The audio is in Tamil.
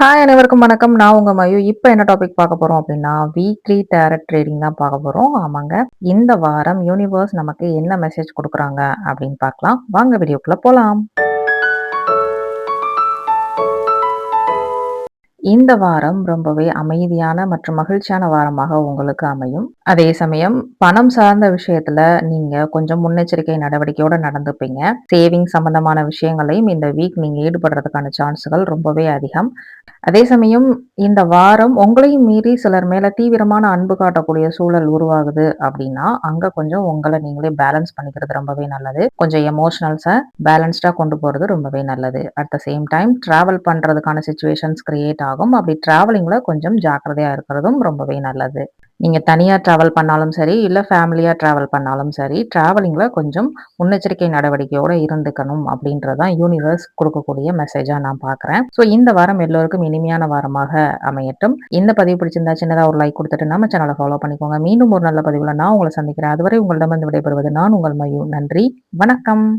ஹாய் அனைவருக்கும் வணக்கம். நான் உங்க மயு. இப்போ என்ன டாபிக் பார்க்க போறோம் அப்படின்னா வீக்லி டேரட் ட்ரேடிங் தான் பார்க்க போறோம். ஆமாங்க. இந்த வாரம் யூனிவர்ஸ் நமக்கு என்ன மெசேஜ் கொடுக்குறாங்க அப்படின்னு பார்க்கலாம். வாங்க வீடியோக்குள்ள போலாம். இந்த வாரம் ரொம்பவே அமைதியான மற்றும் மகிழ்ச்சியான வாரமாக உங்களுக்கு அமையும். அதே சமயம் பணம் சார்ந்த விஷயத்துல நீங்க கொஞ்சம் முன்னெச்சரிக்கை நடவடிக்கையோட நடந்துப்பீங்க. சேவிங் சம்பந்தமான விஷயங்களையும் இந்த வீக் நீங்க ஈடுபடுறதுக்கான சான்ஸுகள் ரொம்பவே அதிகம். அதே சமயம் இந்த வாரம் உங்களையும் மீறி சிலர் மேல தீவிரமான அன்பு காட்டக்கூடிய சூழல் உருவாகுது அப்படின்னா அங்க கொஞ்சம் உங்களை நீங்களே பேலன்ஸ் பண்ணிக்கிறது ரொம்பவே நல்லது. கொஞ்சம் எமோஷனல்ஸை பேலன்ஸ்டா கொண்டு போறது ரொம்பவே நல்லது. At the same time travel பண்றதுக்கான சுச்சுவேஷன்ஸ் கிரியேட் ஆகும். அப்படி ட்ராவலிங்கில் கொஞ்சம் ஜாக்கிரதையா இருக்கிறதும் ரொம்பவே நல்லது. நீங்க தனியாக டிராவல் பண்ணாலும் சரி இல்லை ஃபேமிலியாக ட்ராவல் பண்ணாலும் சரி ட்ராவலிங்கில் கொஞ்சம் முன்னெச்சரிக்கை நடவடிக்கையோடு இருந்துக்கணும் அப்படின்றதான் யூனிவர்ஸ் கொடுக்கக்கூடிய மெசேஜா நான் பாக்குறேன் ஸோ இந்த வாரம் எல்லோருக்கும் இனிமையான வாரமாக அமையட்டும். இந்த பதிவு பிடிச்சிருந்தா சின்னதாக ஒரு லைக் கொடுத்துட்டு நம்ம சேனலை ஃபாலோ பண்ணிக்கோங்க. மீண்டும் ஒரு நல்ல பதிவில் நான் உங்களை சந்திக்கிறேன். அதுவரை உங்களிடமிருந்து விடைபெறுவது நான் உங்கள் மயூ. நன்றி. வணக்கம்.